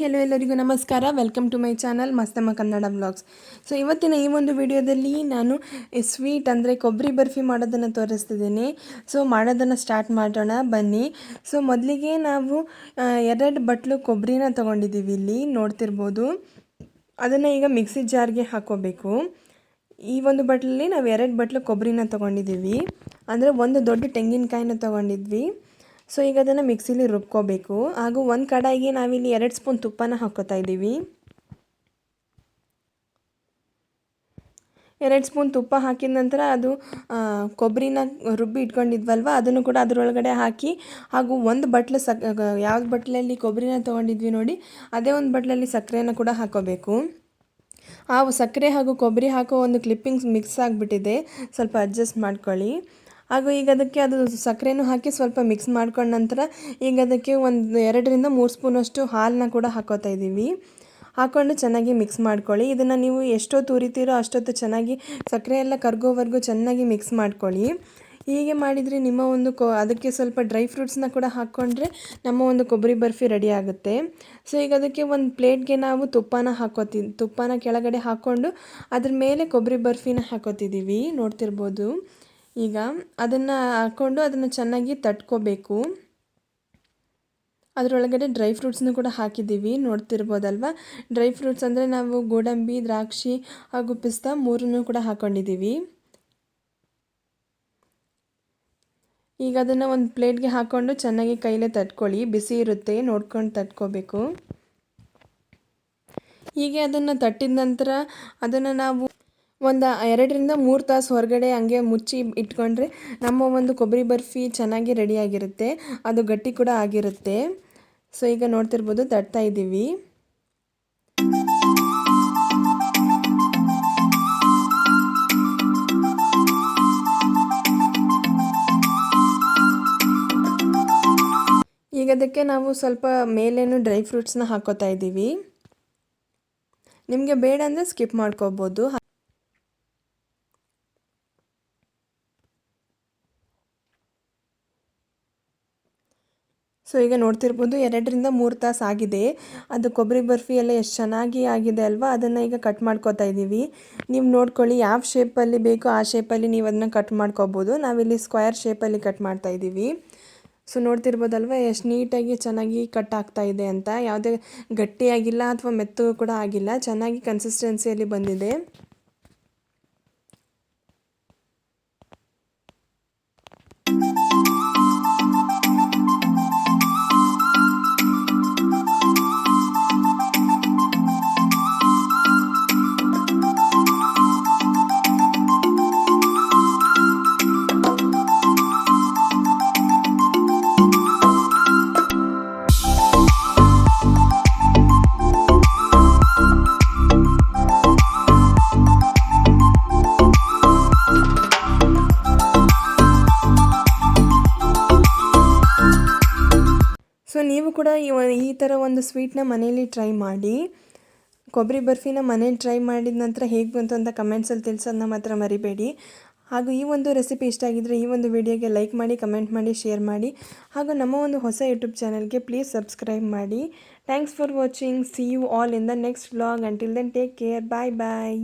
Hello ಎಲ್ಲರಿಗೂ ನಮಸ್ಕಾರ. Welcome to my channel Mastamma Kannada blogs so ಇವತ್ತಿನ ಈ ಒಂದು ವಿಡಿಯೋದಲ್ಲಿ ನಾನು ಸ್ವೀಟ್ ಅಂದರೆ ಕೊಬ್ಬರಿ ಬರ್ಫಿ ಮಾಡೋದನ್ನು ತೋರಿಸ್ತಿದ್ದೀನಿ. ಸೊ ಮಾಡೋದನ್ನು ಸ್ಟಾರ್ಟ್ ಮಾಡೋಣ, ಬನ್ನಿ. ಸೊ ಮೊದಲಿಗೆ ನಾವು ಎರಡು ಬಟ್ಲು ಕೊಬ್ಬರಿನ ತೊಗೊಂಡಿದ್ದೀವಿ ಇಲ್ಲಿ, ನೋಡ್ತಿರ್ಬೋದು. ಅದನ್ನು ಈಗ ಮಿಕ್ಸಿ ಜಾರ್ಗೆ ಹಾಕೋಬೇಕು. ಈ ಒಂದು ಬಟ್ಲಲ್ಲಿ ನಾವು ಎರಡು ಬಟ್ಲು ಕೊಬ್ಬರಿನ ತೊಗೊಂಡಿದ್ದೀವಿ. ಅಂದರೆ ಒಂದು ದೊಡ್ಡ ತೆಂಗಿನಕಾಯಿನ ತೊಗೊಂಡಿದ್ವಿ. ಸೊ ಈಗ ಅದನ್ನು ಮಿಕ್ಸಿಲಿ ರುಬ್ಕೋಬೇಕು. ಹಾಗೂ ಒಂದು ಕಡಾಯಿಗೆ ನಾವಿಲ್ಲಿ ಎರಡು ಸ್ಪೂನ್ ತುಪ್ಪನ ಹಾಕೋತಾ ಇದ್ದೀವಿ. ಎರಡು ಸ್ಪೂನ್ ತುಪ್ಪ ಹಾಕಿದ ನಂತರ ಅದು ಕೊಬ್ಬರಿನ ರುಬ್ಬಿ ಇಟ್ಕೊಂಡಿದ್ವಲ್ವ, ಅದನ್ನು ಕೂಡ ಅದರೊಳಗಡೆ ಹಾಕಿ, ಹಾಗೂ ಒಂದು ಬಟ್ಲು ಸಕ್, ಯಾವ್ದು ಬಟ್ಲಲ್ಲಿ ಕೊಬ್ಬರಿನ ತೊಗೊಂಡಿದ್ವಿ ನೋಡಿ, ಅದೇ ಒಂದು ಬಟ್ಲಲ್ಲಿ ಸಕ್ಕರೆನ ಕೂಡ ಹಾಕೋಬೇಕು ಆ ಸಕ್ಕರೆ ಹಾಗೂ ಕೊಬ್ಬರಿ ಹಾಕೋ ಒಂದು ಕ್ಲಿಪ್ಪಿಂಗ್ಸ್ ಮಿಕ್ಸ್ ಆಗಿಬಿಟ್ಟಿದೆ. ಸ್ವಲ್ಪ ಅಡ್ಜಸ್ಟ್ ಮಾಡ್ಕೊಳ್ಳಿ. ಹಾಗೂ ಈಗ ಅದಕ್ಕೆ ಅದು ಸಕ್ಕರೆನೂ ಹಾಕಿ ಸ್ವಲ್ಪ ಮಿಕ್ಸ್ ಮಾಡ್ಕೊಂಡ ನಂತರ ಈಗ ಅದಕ್ಕೆ ಒಂದು ಎರಡರಿಂದ ಮೂರು ಸ್ಪೂನಷ್ಟು ಹಾಲನ್ನ ಕೂಡ ಹಾಕೋತಾ ಇದ್ದೀವಿ. ಹಾಕ್ಕೊಂಡು ಚೆನ್ನಾಗಿ ಮಿಕ್ಸ್ ಮಾಡ್ಕೊಳ್ಳಿ. ಇದನ್ನು ನೀವು ಎಷ್ಟೊತ್ತು ಉರಿತೀರೋ ಅಷ್ಟೊತ್ತು ಚೆನ್ನಾಗಿ ಸಕ್ಕರೆ ಎಲ್ಲ ಕರ್ಗೋವರೆಗೂ ಚೆನ್ನಾಗಿ ಮಿಕ್ಸ್ ಮಾಡ್ಕೊಳ್ಳಿ. ಹೀಗೆ ಮಾಡಿದರೆ ನಿಮ್ಮ ಒಂದು ಕೊ ಅದಕ್ಕೆ ಸ್ವಲ್ಪ ಡ್ರೈ ಫ್ರೂಟ್ಸ್ನ ಕೂಡ ಹಾಕ್ಕೊಂಡ್ರೆ ನಮ್ಮ ಒಂದು ಕೊಬ್ಬರಿ ಬರ್ಫಿ ರೆಡಿ ಆಗುತ್ತೆ. ಸೊ ಈಗ ಅದಕ್ಕೆ ಒಂದು ಪ್ಲೇಟ್ಗೆ ನಾವು ತುಪ್ಪನ ಹಾಕೋತಿ, ತುಪ್ಪನ ಕೆಳಗಡೆ ಹಾಕ್ಕೊಂಡು ಅದ್ರ ಮೇಲೆ ಕೊಬ್ಬರಿ ಬರ್ಫಿನ ಹಾಕೋತಿದ್ದೀವಿ. ನೋಡ್ತಿರ್ಬೋದು. ಈಗ ಅದನ್ನು ಹಾಕ್ಕೊಂಡು ಅದನ್ನು ಚೆನ್ನಾಗಿ ತಟ್ಕೋಬೇಕು. ಅದರೊಳಗಡೆ ಡ್ರೈ ಫ್ರೂಟ್ಸ್ನು ಕೂಡ ಹಾಕಿದ್ದೀವಿ, ನೋಡ್ತಿರ್ಬೋದಲ್ವ? ಡ್ರೈ ಫ್ರೂಟ್ಸ್ ಅಂದರೆ ನಾವು ಗೋಡಂಬಿ, ದ್ರಾಕ್ಷಿ ಹಾಗೂ ಪಿಸ್ತಾ ಮೂರನ್ನು ಕೂಡ ಹಾಕ್ಕೊಂಡಿದ್ದೀವಿ ಈಗ ಅದನ್ನು ಒಂದು ಪ್ಲೇಟ್ಗೆ ಹಾಕ್ಕೊಂಡು ಚೆನ್ನಾಗಿ ಕೈಲೇ ತಟ್ಕೊಳ್ಳಿ, ಬಿಸಿ ಇರುತ್ತೆ, ನೋಡ್ಕೊಂಡು ತಟ್ಕೋಬೇಕು. ಹೀಗೆ ಅದನ್ನು ತಟ್ಟಿದ ನಂತರ ಅದನ್ನು ನಾವು ಒಂದು, ಎರಡರಿಂದ ಮೂರು ತಾಸು ಹೊರಗಡೆ ಹಂಗೆ ಮುಚ್ಚಿ ಇಟ್ಕೊಂಡ್ರೆ ನಮ್ಮ ಒಂದು ಕೊಬ್ಬರಿ ಬರ್ಫಿ ಚೆನ್ನಾಗಿ ರೆಡಿಯಾಗಿರುತ್ತೆ ಅದು ಗಟ್ಟಿ ಕೂಡ ಆಗಿರುತ್ತೆ. ಸೊ ಈಗ ನೋಡ್ತಿರ್ಬೋದು ತಟ್ತಾ ಇದ್ದೀವಿ. ಈಗ ಅದಕ್ಕೆ ನಾವು ಸ್ವಲ್ಪ ಮೇಲೇನು ಡ್ರೈ ಫ್ರೂಟ್ಸ್ನ ಹಾಕೋತಾ ಇದ್ದೀವಿ. ನಿಮಗೆ ಬೇಡ ಅಂದರೆ ಸ್ಕಿಪ್ ಮಾಡ್ಕೋಬೋದು. ಸೊ ಈಗ ನೋಡ್ತಿರ್ಬೋದು ಎರಡರಿಂದ ಮೂರು ತಾಸು ಆಗಿದೆ. ಅದು ಕೊಬ್ಬರಿ ಬರ್ಫಿ ಎಲ್ಲ ಎಷ್ಟು ಚೆನ್ನಾಗಿ ಆಗಿದೆ ಅಲ್ವಾ? ಅದನ್ನು ಈಗ ಕಟ್ ಮಾಡ್ಕೋತಾ ಇದ್ದೀವಿ ನೀವು ನೋಡ್ಕೊಳ್ಳಿ ಯಾವ ಶೇಪಲ್ಲಿ ಬೇಕೋ ಆ ಶೇಪಲ್ಲಿ ನೀವು ಅದನ್ನ ಕಟ್ ಮಾಡ್ಕೋಬೋದು. ನಾವಿಲ್ಲಿ ಸ್ಕ್ವೇರ್ ಶೇಪಲ್ಲಿ ಕಟ್ ಮಾಡ್ತಾ ಇದ್ದೀವಿ ಸೊ ನೋಡ್ತಿರ್ಬೋದಲ್ವ, ಎಷ್ಟು ನೀಟಾಗಿ ಚೆನ್ನಾಗಿ ಕಟ್ ಆಗ್ತಾ ಇದೆ ಅಂತ. ಯಾವುದೇ ಗಟ್ಟಿಯಾಗಿಲ್ಲ ಅಥವಾ ಮೆತ್ತು ಕೂಡ ಆಗಿಲ್ಲ, ಚೆನ್ನಾಗಿ ಕನ್ಸಿಸ್ಟೆನ್ಸಿಯಲ್ಲಿ ಬಂದಿದೆ. ಕೂಡ ಈ ಥರ ಒಂದು ಸ್ವೀಟ್ನ ಮನೇಲಿ ಟ್ರೈ ಮಾಡಿ, ಕೊಬ್ಬರಿ ಬರ್ಫಿನ ಮನೇಲಿ ಟ್ರೈ ಮಾಡಿದ ನಂತರ ಹೇಗೆ ಬಂತು ಅಂತ ಕಮೆಂಟ್ಸಲ್ಲಿ ತಿಳಿಸೋದನ್ನ ಮಾತ್ರ ಮರಿಬೇಡಿ. ಹಾಗೂ ಈ ಒಂದು ರೆಸಿಪಿ ಇಷ್ಟ ಆಗಿದ್ದರೆ ಈ ಒಂದು ವಿಡಿಯೋಗೆ ಲೈಕ್ ಮಾಡಿ ಕಮೆಂಟ್ ಮಾಡಿ ಶೇರ್ ಮಾಡಿ. ಹಾಗೂ ನಮ್ಮ ಒಂದು ಹೊಸ ಯೂಟ್ಯೂಬ್ ಚಾನಲ್ಗೆ ಪ್ಲೀಸ್ ಸಬ್ಸ್ಕ್ರೈಬ್ ಮಾಡಿ. Thanks for watching see you all in the next vlog until then take care bye bye